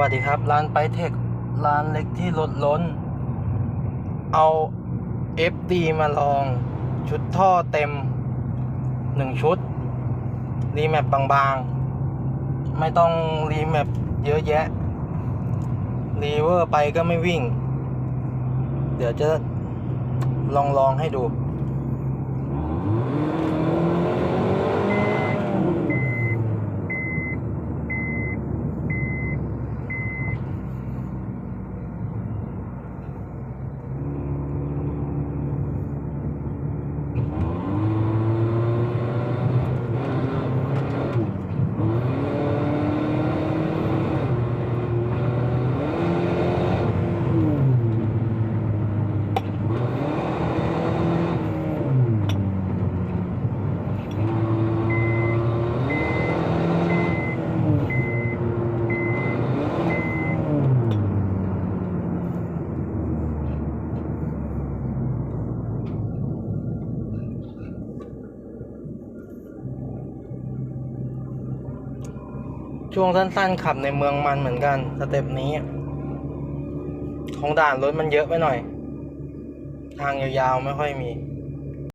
วัสดีครับ ร้านไปเทคร้านเล็กที่ลดล้น เอา FD มาลอง ชุดท่อเต็มหนึ่งชุด รีแมปบางๆ ไม่ต้องรีแมปเยอะแยะ รีเวอร์ไปก็ไม่วิ่ง เดี๋ยวจะลองลองให้ดู ช่วงสั้นๆ ขับในเมืองมันเหมือนกันสเต็ปนี้ ของด่านรถมันเยอะไปหน่อย ทางยาวๆ ไม่ค่อยมี